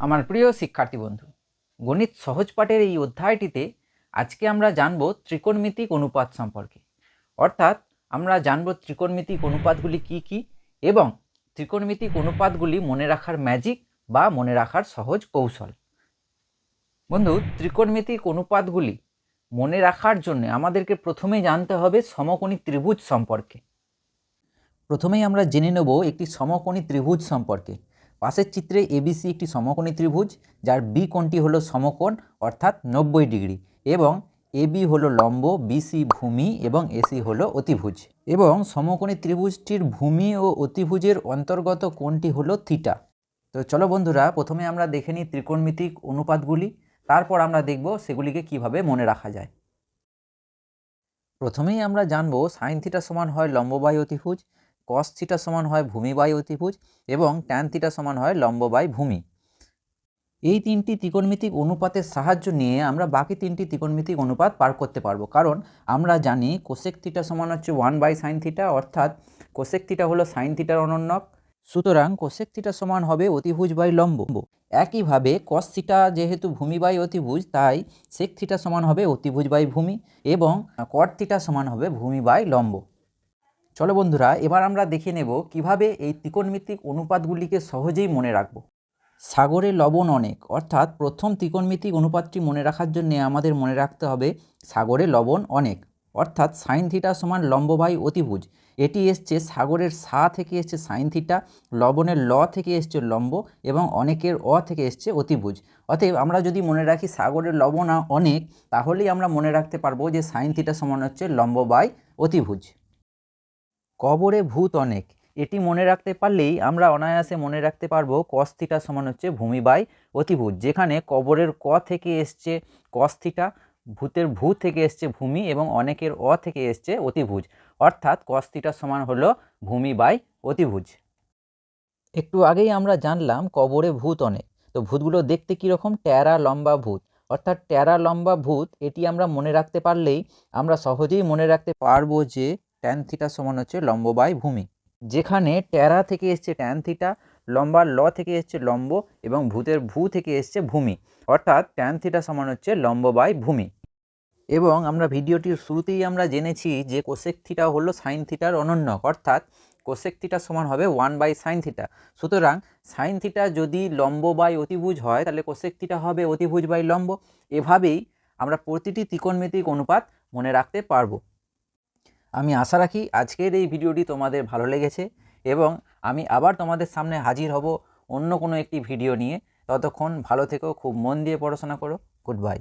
আমার প্রিয় শিক্ষার্থী বন্ধু, গণিত সহজ পাঠের এই অধ্যায়টিতে আজকে আমরা জানব ত্রিকোণমিতিক অনুপাত সম্পর্কে। অর্থাৎ আমরা জানব ত্রিকোণমিতিক অনুপাতগুলি কি কি এবং ত্রিকোণমিতিক অনুপাতগুলি মনে রাখার ম্যাজিক বা মনে রাখার সহজ কৌশল। বন্ধু, ত্রিকোণমিতিক অনুপাতগুলি মনে রাখার জন্য আমাদেরকে প্রথমেই জানতে হবে সমকোণী ত্রিভুজ সম্পর্কে। প্রথমেই আমরা জেনে নেব একটি সমকোণী ত্রিভুজ সম্পর্কে। পাশের চিত্রে এবিসি একটি সমকোণী ত্রিভুজ, যার বি কোণটি হলো সমকোণ, অর্থাৎ নব্বই ডিগ্রি, এবং এবি হলো লম্ব বিসি ভূমি, এবং এসি হলো অতিভুজ। এবং সমকোণী ত্রিভুজটির ভূমি ও অতিভুজের অন্তর্গত কোণটি হলো থিটা। তো চলো বন্ধুরা, প্রথমে আমরা দেখে নিই ত্রিকোণমিতিক অনুপাতগুলি, তারপর আমরা দেখব সেগুলিকে কীভাবে মনে রাখা যায়। প্রথমেই আমরা জানব সাইন থিটা সমান হয় লম্ব বাই অতিভুজ কস থিটা সমান হয় ভূমি বাই অতিভুজ এবং ট্যান থিটা সমান হয় লম্ব বাই ভূমি। এই তিনটি ত্রিকোণমিতিক অনুপাতের সাহায্য নিয়ে আমরা বাকি তিনটি ত্রিকোণমিতিক অনুপাত পার করতে পারব। কারণ আমরা জানি কোসেক থিটা সমান হচ্ছে ওয়ান বাই সাইন থিটা অর্থাৎ কোসেক থিটা হলো সাইন থিটার অনন্যক। সুতরাং কোসেক থিটা সমান হবে অতিভুজ বাই লম্ব। একইভাবে কস থিটা যেহেতু ভূমি বাই অতিভুজ, তাই সেক থিটা সমান হবে অতিভুজ বাই ভূমি এবং কট থিটা সমান হবে ভূমি বাই লম্ব। চলো বন্ধুরা, এবার আমরা দেখে নেব কীভাবে এই ত্রিকোণমিতিক অনুপাতগুলিকে সহজেই মনে রাখব। সাগরে লবণ অনেক, অর্থাৎ প্রথম ত্রিকোণমিতিক অনুপাতটি মনে রাখার জন্য আমাদের মনে রাখতে হবে সাগরে লবণ অনেক, অর্থাৎ সাইন থিটা সমান লম্ব বাই অতিভুজ। এটি এসছে সাগরের সা থেকে এসছে সাইন থিটা, লবণের ল থেকে এসছে লম্ব এবং অনেকের অ থেকে এসছে অতিভুজ। অতএব আমরা যদি মনে রাখি সাগরের লবণ অনেক, তাহলেই আমরা মনে রাখতে পারব যে সাইন থিটা সমান হচ্ছে লম্ব বাই অতিভুজ। কবরে ভূত অনেক। এটি মনে রাখতে পারলেই আমরা অনায়াসে মনে রাখতে পারব কস থিটা সমান হচ্ছে ভূমি বাই অতিভুজ যেখানে কবরের ক থেকে এসছে কস থিটা ভূতের ভূ থেকে এসছে ভূমি এবং অনেকের অ থেকে এসছে অতিভুজ অর্থাৎ কস থিটা সমান হলো ভূমি বাই অতিভুজ একটু আগেই আমরা জানলাম কবরে ভূত অনেক। তো ভূতগুলো দেখতে কীরকম? ট্যারা লম্বা ভূত। অর্থাৎ ট্যারা লম্বা ভূত, এটি আমরা মনে রাখতে পারলেই আমরা সহজেই মনে রাখতে পারব যে ট্যান থিটা সমান হচ্ছে লম্ব বাই ভূমি। যেখানে ট্যারা থেকে এসছে ট্যান থিটা লম্বা ল থেকে এসছে লম্ব এবং ভূতের ভূ থেকে এসছে ভূমি। অর্থাৎ ট্যান থিটা সমান হচ্ছে লম্ব বাই ভূমি। এবং আমরা ভিডিওটির শুরুতেই আমরা জেনেছি যে কোসেক থিটা হলো সাইন থিটার অনন্যক, অর্থাৎ কোসেক থিটা সমান হবে ওয়ান বাই সাইন থিটা সুতরাং সাইন থিটা যদি লম্ব বাই অতিভুজ হয়, তাহলে কোসেক থিটা হবে অতিভুজ বাই লম্ব। এভাবেই আমরা প্রতিটি ত্রিকোণমিতিক অনুপাত মনে রাখতে পারব। আমি আশা রাখি আজকের এই ভিডিওটি তোমাদের ভালো লেগেছে এবং আমি আবার তোমাদের সামনে হাজির হব অন্য কোনো একটি ভিডিও নিয়ে। ততক্ষণ ভালো থেকো, খুব মন দিয়ে পড়াশোনা করো। Good bye